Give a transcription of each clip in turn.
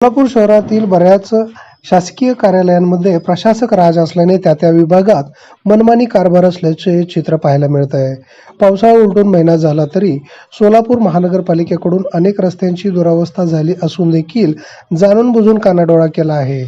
सोलापूर शहरातील बऱ्याच शासकीय कार्यालयांमध्ये प्रशासक राज असल्याने त्या त्या विभागात मनमानी कारभार असल्याचे चित्र पाहायला मिळत आहे. पावसाळा उलटून महिना झाला तरी सोलापूर महानगरपालिकेकडून अनेक रस्त्यांची दुरावस्था झाली असून देखील जाणून बुजून कानाडोळा केला आहे.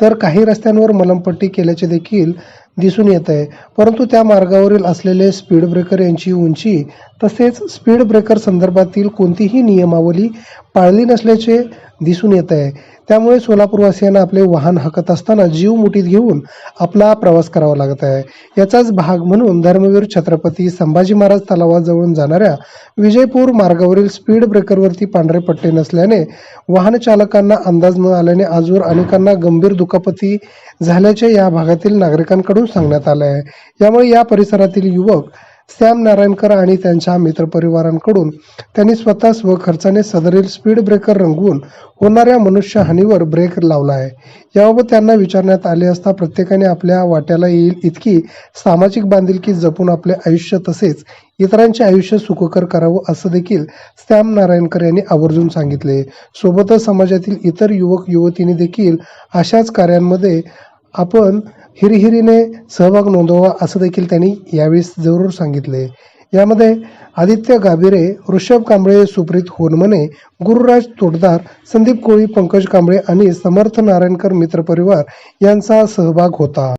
तर काही रस्त्यांवर मलमपट्टी केल्याचे देखील दिसून येत आहे. परंतु त्या मार्गावरील असलेले स्पीड ब्रेकर यांची उंची तसेच स्पीड ब्रेकर संदर्भातील कोणतीही नियमावली पाळली नसल्याचे दिसून येत आहे. त्यामुळे सोलापूरवासियांना आपले वाहन हाकत असताना जीव मुठीत घेऊन आपला प्रवास करावा लागत आहे. याचाच भाग म्हणून धर्मवीर छत्रपती संभाजी महाराज तलावाजवळून जाणाऱ्या विजयपूर मार्गावरील स्पीड ब्रेकरवरती पांढरे पट्टे नसल्याने वाहन चालकांना अंदाज न आल्याने आजवर अनेकांना गंभीर दुखापती झाल्याचे या भागातील नागरिकांकडून सांगण्यात आले आहे. यामुळे या परिसरातील युवक सॅम नारायणकर आणि त्यांच्या मित्रपरिवारांकडून त्यांनी स्वतः स्वखर्चाने सदरील स्पीड ब्रेकर रंगवून होणाऱ्या मनुष्यहानीवर ब्रेक लावला आहे. याबाबत त्यांना विचारण्यात आले असता प्रत्येकाने आपल्या वाट्याला येईल इतकी सामाजिक बांधिलकी जपून आपले आयुष्य तसेच इतरांचे आयुष्य सुखकर करावं असं देखील सॅम नारायणकर यांनी आवर्जून सांगितले. सोबतच समाजातील इतर युवक युवतींनी देखील अशाच कार्यांमध्ये आपण हिरहिरीने सहभाग नोंदवा असं देखील त्यांनी यावेळी जरूर सांगितले. यामध्ये आदित्य गाभिरे ऋषभ कांबळे सुप्रीत होनमने गुरुराज तोडदार संदीप कोळी पंकज कांबळे आणि समर्थ नारायणकर मित्रपरिवार यांचा सहभाग होता.